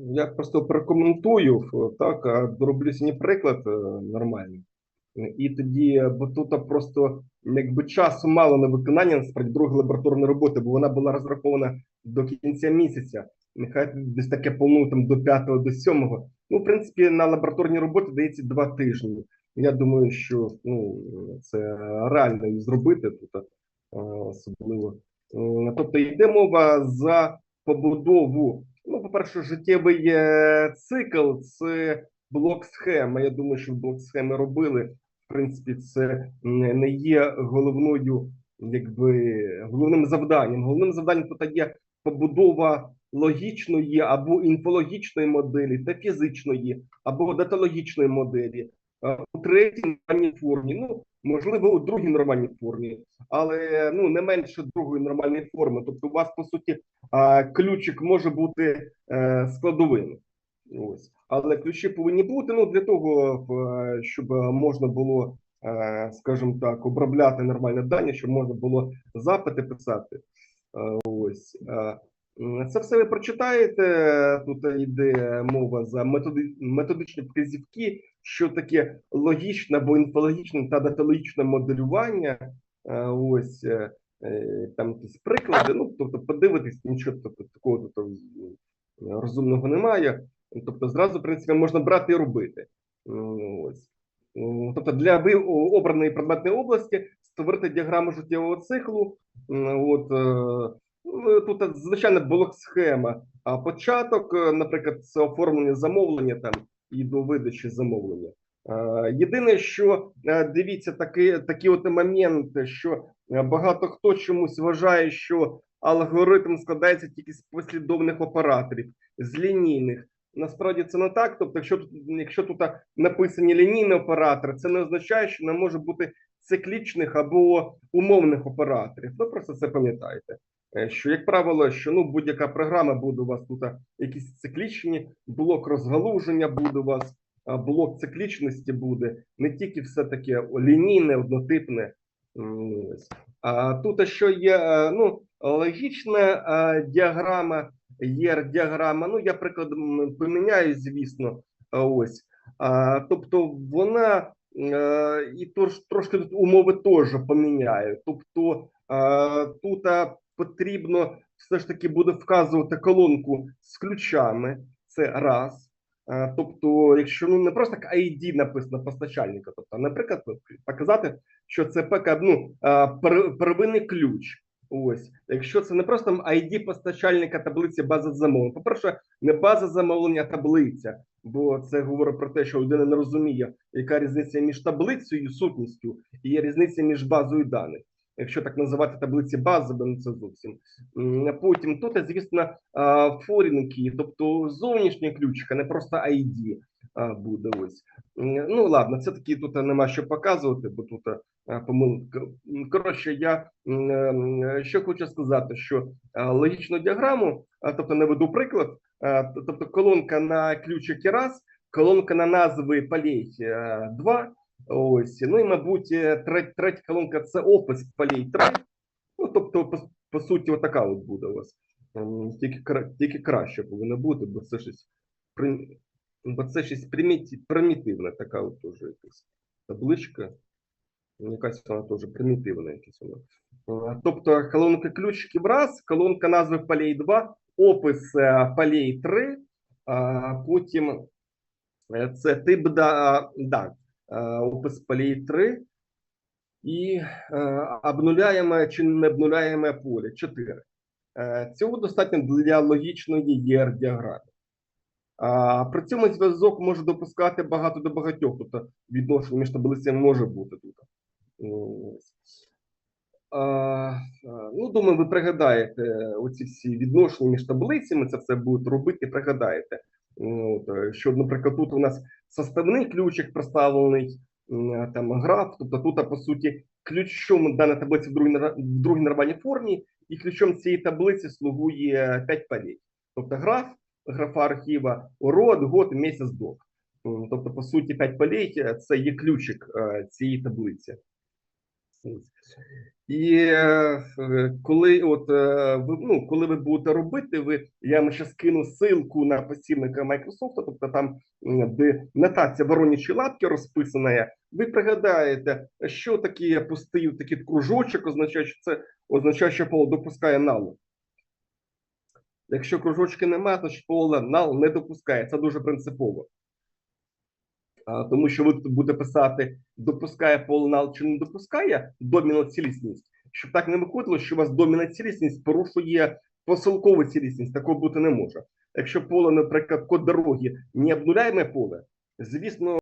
Я просто прокоментую так, а зроблю сьогодні приклад е, нормальний. І тоді, бо тут просто якби часу мало на виконання насправді другої лабораторної роботи, бо вона була розрахована до кінця місяця. Нехай десь таке планую там до 5 до 7. Ну, в принципі, на лабораторні роботи дається два тижні. Я думаю, що ну, це реально зробити тут, е, особливо. Тобто йде мова за побудову. Ну, по-перше, життєвий е, цикл це блок схеми. Я думаю, що блок схеми робили. В принципі, це не є головною, якби головним завданням. Головним завданням тут є побудова логічної або інфологічної моделі та фізичної, або даталогічної моделі. Е, У третій нормальній формі, ну можливо, у другій нормальній формі, але ну не менше другої нормальної форми. Тобто, у вас по суті ключик може бути е, складовим. Ось, але ключі повинні бути ну для того, щоб можна було, е, скажімо так, обробляти нормальні дані, щоб можна було запити писати. Е, Ось е, це все ви прочитаєте. Тут йде мова за методичні вказівки, що таке логічне або інфологічне та даталогічне моделювання. Е, Ось е, е, там якісь приклади. Ну тобто, подивитись, нічого тобто, такого тобто, розумного немає. Тобто, зразу в принципі можна брати і робити. Ось. Тобто, для обраної предметної області створити діаграму життєвого циклу. От тут звичайно блок схема. А початок, е, наприклад, це оформлення замовлення там і до видачі замовлення. Е, Єдине, що е, дивіться, такі, такі от моменти, що е, багато хто чомусь вважає, що алгоритм складається тільки з послідовних операторів, з лінійних. Насправді це не так. Тобто, якщо тут, якщо тут написані лінійні оператори, це не означає, що не може бути циклічних або умовних операторів. Ви просто це пам'ятаєте. Е, Що, як правило, що ну будь-яка програма буде у вас тут якісь циклічні, блок розгалуження буде у вас, блок циклічності буде, не тільки все таке лінійне, однотипне. А тут що є е, ну, логічна діаграма, є діаграма. Ну, я приклад поміняю, звісно. Ось. А, тобто вона е, і тож, трошки тут умови теж поміняю. Тобто тут потрібно все ж таки буде вказувати колонку з ключами. Це раз. Тобто, якщо ну не просто так ID написано постачальника, тобто, наприклад, показати, що це ПК, ну, первинний ключ. Ось, якщо це не просто ID постачальника таблиці бази замовлень. По-перше, не база замовлення, а таблиця, бо це говорить про те, що людина не розуміє, яка різниця між таблицею і сутністю, і є різниця між базою даних. Якщо так називати таблиці базовими, це зовсім. Потім тут, звісно, key, тобто зовнішній ключик, а не просто ID буде ось. Ну ладно, це такі тут нема що показувати, бо тут помилка. Коротше, я м, що хочу сказати, що логічну діаграму, тобто наведу приклад, тобто колонка на ключики раз, колонка на назви полей е, два. Ось, ну і мабуть, е, третя, третя колонка це опис полей три. Ну, тобто, по, по суті, отака от буде у вас. Ем, Тільки, кра- тільки краще повинно бути, бо це щось, при- бо це щось приміті- примітивне, така от теж якась табличка. Якась вона теж примітивна якась вона. Е, Тобто колонка ключиків раз, колонка назви полей 2, опис е, полей 3, а потім е, це тип да, да, е, опис полей 3 і е, обнуляємо чи не обнуляємо поле 4. Е, Цього достатньо для логічної ЄР-діаграми. При цьому зв'язок може допускати багато до багатьох, тобто відношення між таблицями може бути тут. Ну, думаю, ви пригадаєте оці всі відношення між таблицями, це все будете робити, пригадаєте. От, е, що, наприклад, тут у нас составний ключик представлений, там граф, тобто тут, по суті, ключом дана таблиця в другій, в другій нормальній формі, і ключом цієї таблиці слугує 5 полей. Тобто граф, графа архіва, урод, год, місяць, док. Тобто, по суті, 5 полей – це є ключик е, цієї таблиці. І е, коли от е, ви ну, коли ви будете робити, ви я вам ще скину ссылку на посібника Microsoft, тобто там де нотація воронячі лапки розписана. Ви пригадаєте, що таке пустий такий кружочок, означає, що це означає, що поле допускає налу. Якщо кружочки немає, значить поле нал не допускає. Це дуже принципово. Тому що ви тут будете писати, допускає поле нал чи не допускає доміна цілісність, щоб так не виходило, що у вас доміна цілісність порушує посилкову цілісність. Такого бути не може. Якщо поле, наприклад, код дороги не обнуляємо поле, звісно,